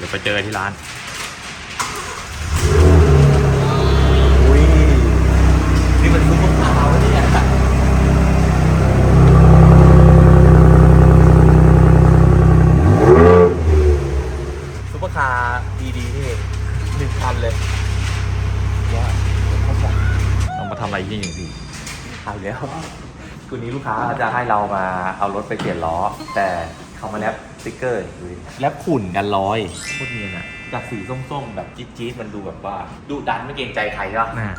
เดี๋ยวไปเจอกันที่ร้านอุ้ยนี่มันซุปเปอร์คาร์วะเนี่ยซุปเปอร์คาร์ดีๆนี่เองหนึ่งคันเลยว้าวเขาสั่งต้องมาทำอะไรที่นี่พี่เอาแล้วคืนนี้ลูกค้าจะให้เรามาเอารถไปเปลี่ยนล้อแต่ เขามาแลบสติ๊กเกอร์ดูดิแลบขุ่นกันร้อย โคตรเนียนอะจากสีส้มๆ แบบจี๊ดๆ มันดูแบบว่าดุดันไม่เกรงใจใครใช่ปะน่า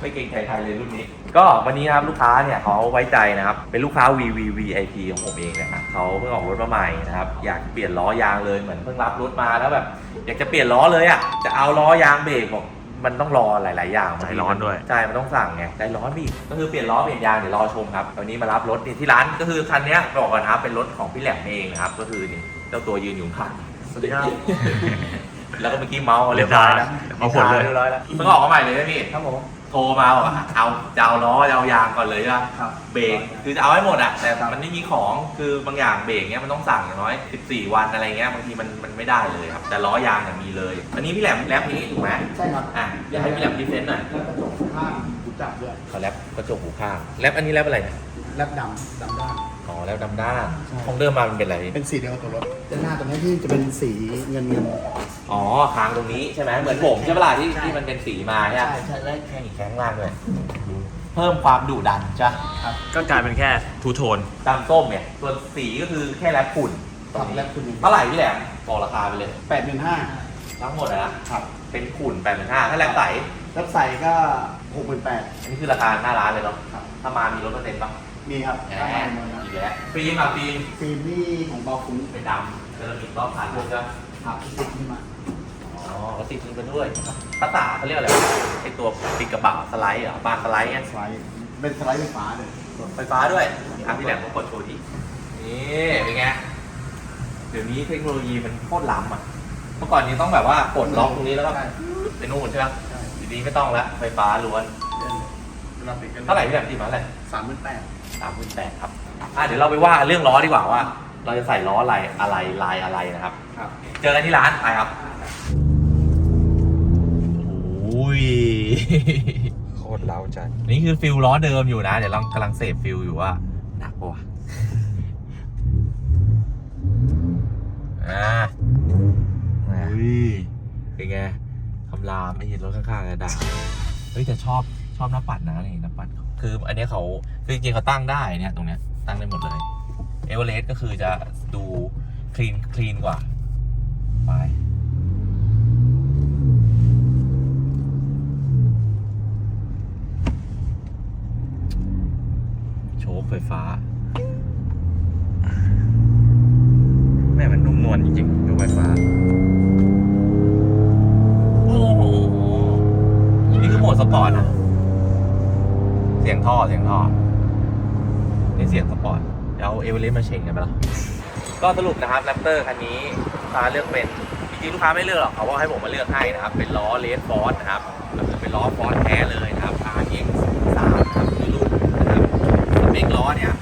ไม่เกรงใจใครเลยรุ่นนี้ ก็วันนี้นะครับลูกค้าเนี่ยเขาไว้ใจนะครับ เป็นลูกค้า VVVIP ของผมเองนะครับเขาเพิ่งออกรถมาใหม่นะครับ อยากเปลี่ยนล้อยางเลยเหมือนเพิ่งรับรถมาแล้วแบบ อยากจะเปลี่ยนล้อเลยอะ จะเอาล้อยางเบรกบอก มันต้องรอหลาย ๆ อย่างใจร้อนด้วย ใช่ มันต้องสั่งไงใจร้อนพี่ก็คือเปลี่ยนล้อเปลี่ยนยางเดี๋ยวรอชมครับวันนี้มารับรถนี่ที่ร้านก็คือคันเนี้ยบอกก่อนนะครับเป็นรถของพี่แหลมเองนะครับก็คือนี่เจ้าตัวยืนอยู่ข้างสวัสดีครับ แล้วก็เมื่อกี้เมาส์เรียบร้อยแล้วเอาผลเลยเรียบร้อยแล้วเพิ่งออกมาใหม่เลยนะพี่ครับผม โทรมาบอกว่าเอาจะเอาล้อจะเอายางก่อนเลยใช่ปะครับ เบรกคือจะเอาให้หมดอะแต่ครับ มันไม่มีของคือบางอย่างเบรกเนี้ยมันต้องสั่งอย่างน้อย 14 วันอะไรเงี้ยบางทีมันมันไม่ได้เลยครับ แต่ล้อยางเนี่ยมีเลย อันนี้พี่แหลมแรปนี้ถูกไหมใช่ครับอะเดี๋ยวให้พี่แหลมดีเฟนต์หน่อยแล้วกระจกข้างหูจับด้วยเขาแรปกระจกหูข้างแรปอันนี้แรปอะไรเนี่ย แลบดำดำด้าน อ๋อแรปดำด้านใช่ ของเดิมมามันเป็นอะไร เป็นสีเดียวกับตัวรถด้านหน้าตัวนี้ที่จะเป็นสีเงินเงิน อ๋อคางตรงนี้ใช่ไหมเหมือนผมใช่ปะล่ะที่ใช่ ที่มันเป็นสีมาใช่ไหมใช่ใช่และแค่อีกแข้างล่างเลยเพิ่มความดุดันจ้ะก็กลายเป็นแค่ทูโทน ดำส้มเนี่ยส่วนสีก็คือแค่แรปฝุ่นตรขังบนี้แลบคุณเท่าไหร่พี่แหลมบอกราคาไปเลย แปดหมื่นห้าทั้งหมดอะนะ ครับเป็นขุ่นแปดพันห้าถ้าแรปใสแลบใส่ก็หกหมื่นแปดอันนี้คือราคาหน้าร้านเลยเนาะ ครับ ถ้ามามีลดเปอร์เซ็นต์ป่ะ มีครับแหราคาหมมดนะอีกแล้วฟิล์มอะฟิล์มฟิล์มนี่ของเบาคุ้มเป็นดำเซรามิกรอบผ่านด้วยใช่ไหมครับติดขึ้นมาอ๋อก็ติดทิ้งไปด้วยภาษาเขาเรียกอะไรวะไอตัวติดกระบะสไลด์เหรอบานสไลด์เนี่ยสไลด์เป็นสไลด์ไฟฟ้าเลยไฟฟ้าด้วยอะพี่แหลมก็กดโชว์ดินี่เป็นไงเดี๋ยวนี้เทคโนโลยีมันโคตรล้ำอะเมื่อก่อนนี้ต้องแบบว่ากดล็อกตรงนี้แล้วก็ใช่ไปนู่นใช่ไหมใช่ทีนี้ไม่ต้องละไฟฟ้าล้วนเวลาติดกันเท่าไหร่พี่แหลมตีมาเท่าไหร่สามหมื่นแปดสามพันแปดครับอะเดี๋ยวเราไปว่าเรื่องล้อดีกว่าว่า เราจะใส่ล้ออะไรอะไรลายอะไรนะครับ ครับ เจอกันที่ร้านไปครับโอ้ยโคตรเล้าใจนี่คือฟิลล้อเดิมอยู่นะ เดี๋ยวเรากำลังเสพฟิลอยู่ว่าหนักปะวะอ่าอุ้ยเป็นไงคำรามไม่เห็นรถข้างๆกระดาษเฮ้ยแต่ชอบช อบหน้าปัดนะนี่หน้าปัดเขาคืออันนี้เขาคือจริงๆเขาตั้งได้เนี่ยตรงเนี้ยตั้งได้หมดเลยเอเวอเรสต์ก็คือจะดูคลีนคลีนกว่าไปโชคไฟฟ้า แม่มันนุ่มนวลจริงๆดูไฟฟ้าโอ้โหนี่คือโหมดสปอร์ตนะ ท่อเสียงท่อนี่เสียงสปอร์ตเดี๋ยวเอาเอเวอเรสต์มาเช็งกันไปละก็สรุปนะครับแรปเตอร์คันนี้ลูกค้าเลือกเป็นจริงๆลูกค้าไม่เลือกหรอกเขาบอกให้ผมมาเลือกให้นะครับ เป็นล้อเลสฟอร์สนะครับก็คือเป็นล้อฟอร์สแท้เลยนะครับ RX 3ครับคือรุ่นนะครับสเปคล้อเนี่ย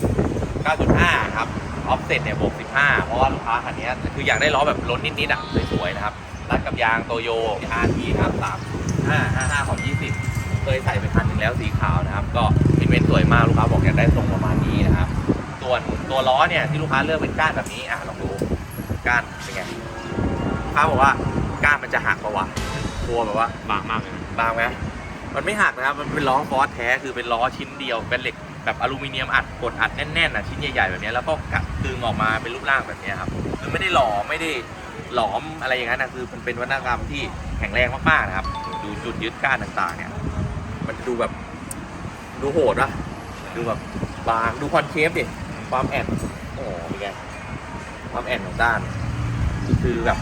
9.5 ครับออฟเซ็ตเนี่ยบวก15 เพราะว่าลูกค้าคันนี้คืออยากได้ล้อแบบล้นนิดๆอะสวยๆนะครับรัดกับยางโตโย RT ครับ3 5 55ของ 20 ยใส่ไปคันหนึ่งแล้วสีขาวนะครับ ก็อินเวนต์สวยมากลูกค้าบอกอยากได้ทรงประมาณนี้นะครับส่วนตัวล้อเนี่ยที่ลูกค้าเลือกเป็นก้านแบบนี้อะลองดูก้านเป็นไงลูกค้าบอกว่าก้านมันจะหักปะวะกลัวแบบว่าบางมากเลยบางไหมมันไม่หักนะครับ มันเป็นล้อฟอสแท้คือเป็นล้อชิ้นเดียวเป็นเหล็กแบบอลูมิเนียมอัดกดอัดแน่นๆอะชิ้นใหญ่ๆแบบเนี้ยแล้วก็กัดดึงออกมาเป็นรูปร่างแบบเนี้ยครับคือไม่ได้หลอมไม่ได้หลอมอะไรอย่างนั้นนะคือมันเป็นวัฒนธรรมที่แข็งแรงมากๆนะครับ ดูจุดยึดก้านต่างๆเนี่ย มันดูแบบ ดูโหดวะดูแบบบางดูคอนเคฟดิความแอนโอ้โหเป็นไงความแอนของด้าน คือแบบ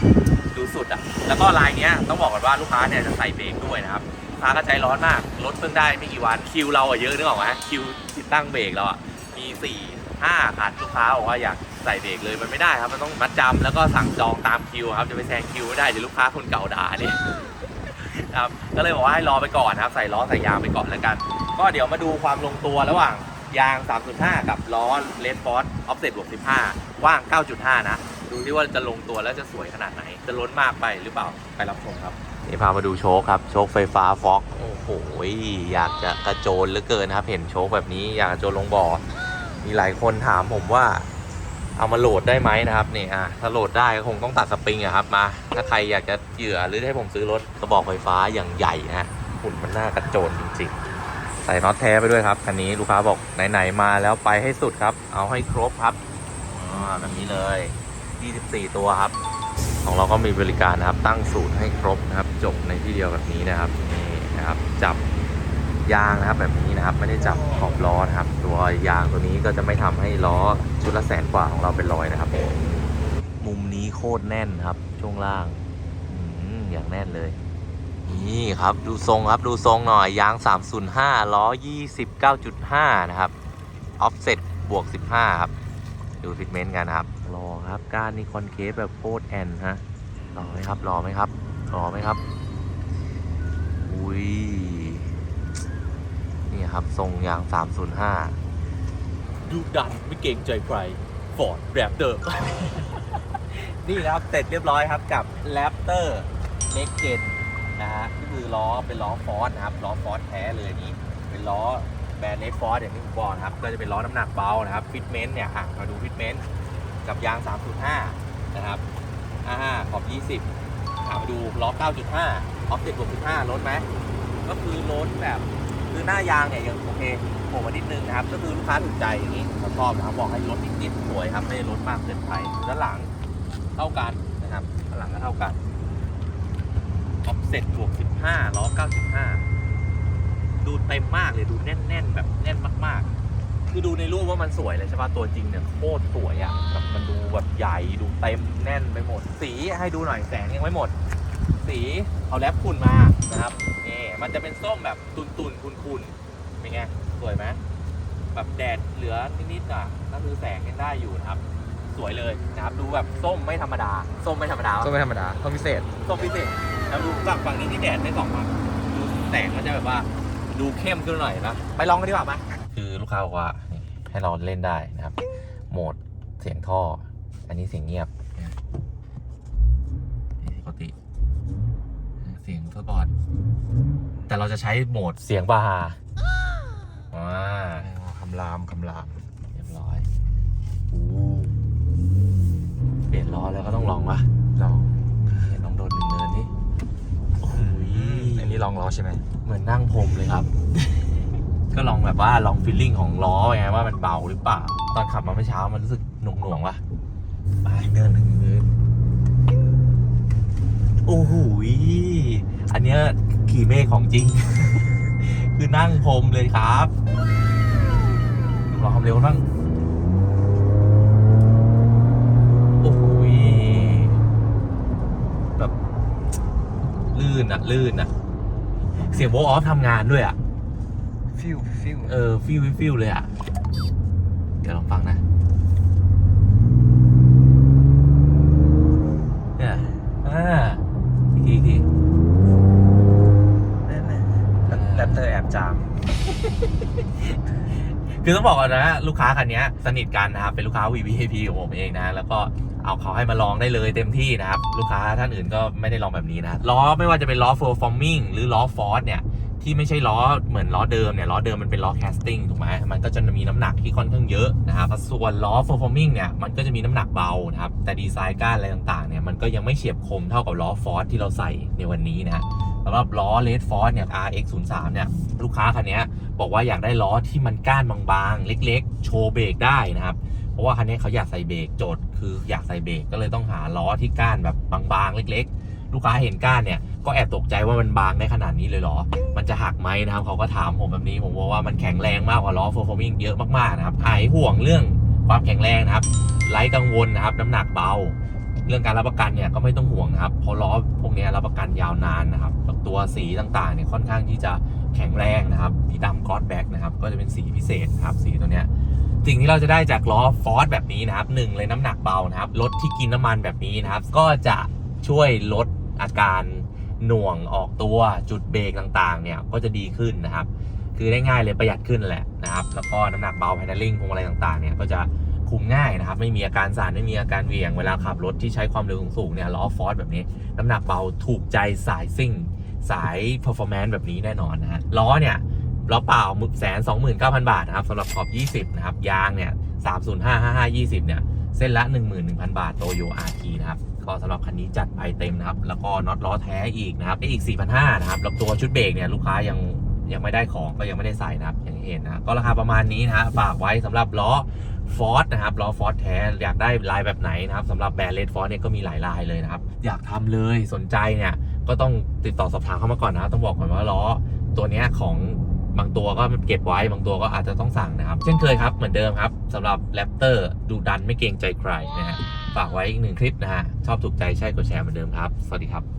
ดูสุดอะ แล้วก็ลายเนี้ยต้องบอกก่อนว่าลูกค้าเนี่ยจะใส่เบรกด้วยนะครับลูกค้าก็ใจร้อนมาก รถเพิ่งได้ไม่กี่วัน คิวเราอะเยอะนึกออกไหมคิวติดตั้งเบรกเราอะมี4ี่ห้าคันลูกค้าบอกว่าอยากใส่เบรกเลยมันไม่ได้ครับ มันต้องมัดจำแล้วก็สั่งจองตามคิวครับ จะไปแซงคิวไม่ได้เดี๋ยวลูกค้าคนเก่าด่าเนี่ย ครับก็เลยบอกว่าให้รอไปก่อนนะครับ ใส่ล้อใส่ยางไปก่อนแล้วกัน ก็เดี๋ยวมาดูความลงตัวระหว่างยาง 3.5 กับล้อเลนฟอร์ดออฟเซ็ตบวก15กว้าง 9.5 นะ ดูที่ว่าจะลงตัวแล้วจะสวยขนาดไหน จะล้นมากไปหรือเปล่า ไปรับชมครับ นี่พามาดูโชคครับ โชคไฟฟ้าฟ็อกโอ้โห อยากจะกระโจนเหลือเกินนะครับ เห็นโชคแบบนี้อยากกระโจนลงบ่อ มีหลายคนถามผมว่า เอามาโหลดได้ไหมนะครับนี่อะถ้าโหลดได้ก็คงต้องตัดสปริงอะครับมา ถ้าใครอยากจะเหยื่อหรือให้ผมซื้อรถกระบอกไฟฟ้าอย่างใหญ่นะหุ่นมันน่ากระโจนจริงๆ ใส่น็อตแท้ไปด้วยครับคันนี้ลูกค้าบอกไหนๆมาแล้วไปให้สุดครับ เอาให้ครบครับอ่าแบบนี้เลย 24 ตัวครับ ของเราก็มีบริการนะครับตั้งศูนย์ให้ครบนะครับ จบในที่เดียวแบบนี้นะครับนี่นะครับจับ ยางนะครับแบบนี้นะครับไม่ได้จับขอบล้อนะครับ ตัวยางตัวนี้ก็จะไม่ทำให้ล้อชุดละแสนกว่าของเราเป็นรอยนะครับ มุมนี้โคตรแน่นครับ ช่วงล่างอืมอย่างแน่นเลย นี่ครับดูทรงครับดูทรงหน่อยยาง 305 ล้อ 29.5 นะครับออฟเซ็ตบวก 15 ครับ ดูฟิตเมนต์กันครับรอครับก้านนี่คอนเคฟแบบโคตรแอนฮะรอไหมครับรอไหมครับรอไหมครับอุ้ย นี่ครับ ทรงยาง 305 ดูดันไม่เกรงใจใครฟอร์ดแรปเตอร์นี่นะครับ เสร็จเรียบร้อยครับกับ Raptor Next Gen นะฮะก็คือล้อเป็นล้อฟอร์ดนะครับ ล้อฟอร์ดแท้เลยนี่เป็นล้อแบรนด์เลฟฟอร์ดอย่างที่ผมบอกนะครับ ก็จะเป็นล้อน้ำหนักเบานะครับฟิตเมนต์เนี่ยอะมาดูฟิตเมนต์กับยาง 3.5 นะครับ55ขอบ 20อะมาดูล้อ 9.5 ออฟเซ็ตบวก15ลดไหม ก็คือลดแบบ คือหน้ายางเนี่ยยังโอเคโผล่มานิดนึงนะครับ ก็คือลูกค้าถูกใจอย่างนี้เขาชอบนะครับบอกให้ลดนิดๆสวยครับไม่ได้ลดมากเกินไปด้านหลังเท่ากันนะครับด้านหลังก็เท่ากันออฟเซ็ตบวก15ล้อ9.5 ดูเต็มมากเลยดูแน่นๆ แบบแน่นมากๆ คือดูในรูปว่ามันสวยเลยใช่ป่ะตัวจริงเนี่ยโคตรสวยอะ่ะแบบมันดูแบบใหญ่ดูเต็มแน่นไปหมด สีให้ดูหน่อยแสงยังไม่หมด สีเอาแรปคุณมานะครับนี่ มันจะเป็นส้มแบบตุนตุนๆคุนคุนๆเป็นไงสวยไหมแบบแดดเหลือนิดๆอะก็คือแสงยังได้อยู่นะครับ สวยเลยนะครับดูแบบส้มไม่ธรรมดา ส้มไม่ธรรมดาก็ไม่ธรรมดาต้องพิเศษส้มพิเศษแล้วดูฝั่งฝั่งนี้ที่แดดไม่ส่องมาดูแสงมันจะแบบว่าดูเข้มขึ้นหน่อยนะไปลองกันดีกว่ามาคือลูกค้าบอกว่านี่ให้เราเล่นได้นะครับ โหมดเสียงท่อ อันนี้เสียงเงียบนี่ปกติเสียงเทอร์บอร์ดแต่เราจะใช้โหมดเสียงบาฮาอ่าคำรามคำรามเรียบร้อยอู้เปลี่ยนล้อแล้วก็ต้องลองวะลองลองโดดหนึ่งเนินนี่โอ้ยอันนี้ลองล้อใช่ไหมเหมือนนั่งพรมเลยครับ ก็ลองแบบว่าลองฟีลลิ่งของล้อไงว่ามันเบาหรือเปล่า ตอนขับมาเมื่อเช้ามันรู้สึกหน่วงหน่วงๆวะไปเนินหนึ่งเนิน โอ้โหยอันเนี้ยขี่เมฆของจริง คือนั่งพรมเลยครับดูลองความเร็วกันบ้างโอ้โหยแบบลื่นอะลื่นอะเสียงโบออฟทำงานด้วยอะฟิวฟิวเออฟิวฟิวเลยอะเดี๋ยวลองฟังนะ คือต้องบอกก่อนนะลูกค้าคันนี้สนิทกันนะครับเป็นลูกค้า VVIP ของผมเองนะแล้วก็เอาเขาให้มาลองได้เลยเต็มที่นะครับลูกค้าท่านอื่นก็ไม่ได้ลองแบบนี้นะล้อไม่ว่าจะเป็นล้อ f o r forming หรือล้อ Ford เนี่ยที่ไม่ใช่ล้อเหมือนล้อเดิมเนี่ยล้อเดิมมันเป็นล้อ casting ถูกไหมมันก็จะมีน้ำหนักที่ค่อนข้างเยอะนะครับส่วนล้อ f o r forming เนี่ยมันก็จะมีน้ำหนักเบานะครับแต่ดีไซน์ก้านอะไรต่างๆเนี่ยมันก็ยังไม่เฉียบคมเท่ากับล้อ Ford ที่เราใส่ในวันนี้นะฮะ สำหรับล้อ Red Ford เนี่ย RX 0 3เนี่ย ลูกค้าคันนี้บอกว่าอยากได้ล้อที่มันก้านบางๆ เล็กๆ โชว์เบรกได้นะครับ เพราะว่าคันนี้เขาอยากใส่เบรกโจทย์คืออยากใส่เบรกก็เลยต้องหาล้อที่ก้านแบบบางๆ เล็ก ๆ ลูกค้าเห็นก้านเนี่ยก็แอบตกใจว่ามันบางได้ขนาดนี้เลยเหรอ มันจะหักไหมนะครับเขาก็ถามผมแบบนี้ผมบอกว่ามันแข็งแรงมากกว่าล้อ f o r f o r m i n g เยอะมากๆนะครับหายห่วงเรื่องความแข็งแรงนะครับไร้กังวลนะครับ น้ำหนักเบา เรื่องการรับประกันเนี่ยก็ไม่ต้องห่วงนะครับเพราะล้อพวกนี้รับประกันยาวนานนะครับตัวสีต่างๆเนี่ยค่อนข้างที่จะแข็งแรงนะครับสีดำกอดแบ็กนะครับก็จะเป็นสีพิเศษครับสีตัวเนี้ยสิ่งที่เราจะได้จากล้อฟอร์ดแบบนี้นะครับหนึ่งเลยน้ำหนักเบานะครับรถที่กินน้ำมันแบบนี้นะครับ ก็จะช่วยลดอาการหน่วงออกตัวจุดเบรกต่างๆ เนี่ยก็จะดีขึ้นนะครับ คือได้ง่ายเลยประหยัดขึ้นแหละนะครับ แล้วก็น้ำหนักเบาแพนดลิ่งพวงอะไรต่างๆเนี่ยก็จะ คุมง่ายนะครับ ไม่มีอาการสั่นไม่มีอาการเวียงเวลาขับรถที่ใช้ความเร็วสูงๆเนี่ยล้อฟอร์สแบบนี้ น้ำหนักเบาถูกใจสายซิ่ง สาย performance แบบนี้แน่นอนนะฮะล้อเนี่ยล้อเปล่าหมึกแสนสองหมื่นเก้าพันบาทนะครับสำหรับขอบ20นะครับยางเนี่ยสามศูนย์ห้าห้าห้ายี่สิบเนี่ยเส้นละ11,000บาทโตโย RT นะครับก็สำหรับคันนี้จัดไปเต็มนะครับแล้วก็น็อตล้อแท้อีกนะครับได้อีก4,500นะครับแล้วตัวชุดเบรกเนี่ยลูกค้ายังยังไม่ได้ของก็ยังไม่ได้ใส่นะครับอย่างเห็นนะก็ราคาประมาณนี้นะฮะฝากไว้สำหรับล้อ ฟอร์ดนะครับล้อฟอร์ดแท้อยากได้ลายแบบไหนนะครับสำหรับแบรนด์เลดฟอร์ดเนี่ยก็มีหลายลายเลยนะครับ อยากทำเลยสนใจเนี่ยก็ต้องติดต่อสอบถามเข้ามาก่อนนะต้องบอกก่อนว่าล้อตัวเนี้ยของบางตัวก็เก็บไว้บางตัวก็อาจจะต้องสั่งนะครับ เช่นเคยครับเหมือนเดิมครับสำหรับแรปเตอร์ดูดันไม่เกรงใจใครนะฮะฝากไว้อีกหนึ่งคลิปนะฮะชอบถูกใจใช่กดแชร์เหมือนเดิมครับ สวัสดีครับ